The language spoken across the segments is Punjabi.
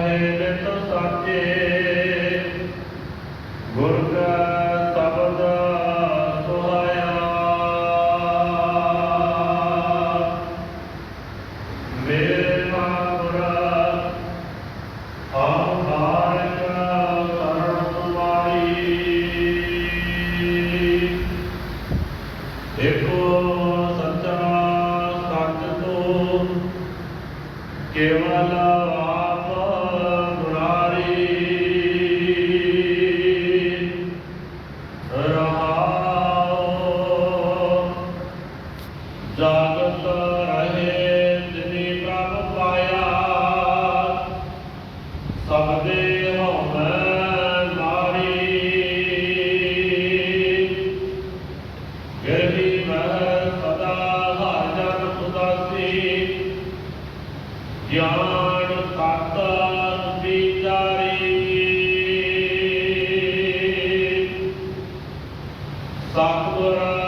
ਹੈ ਨਿਤ ਸਾਚੇ ਗਿਆਨ ਕਾਤਾ ਵਿਚਾਰੇ। ਸਾਖਵਰਾ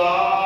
Oh.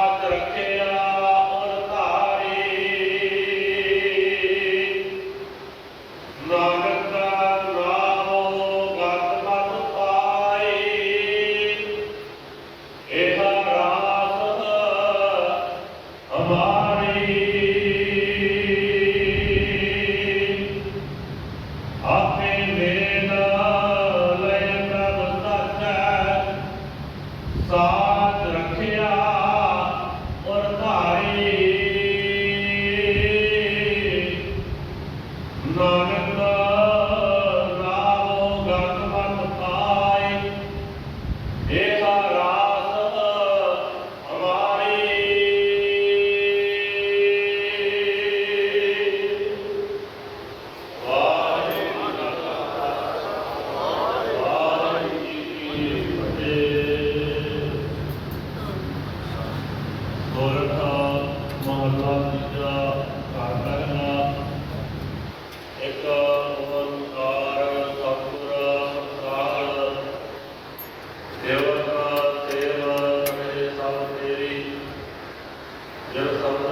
Deus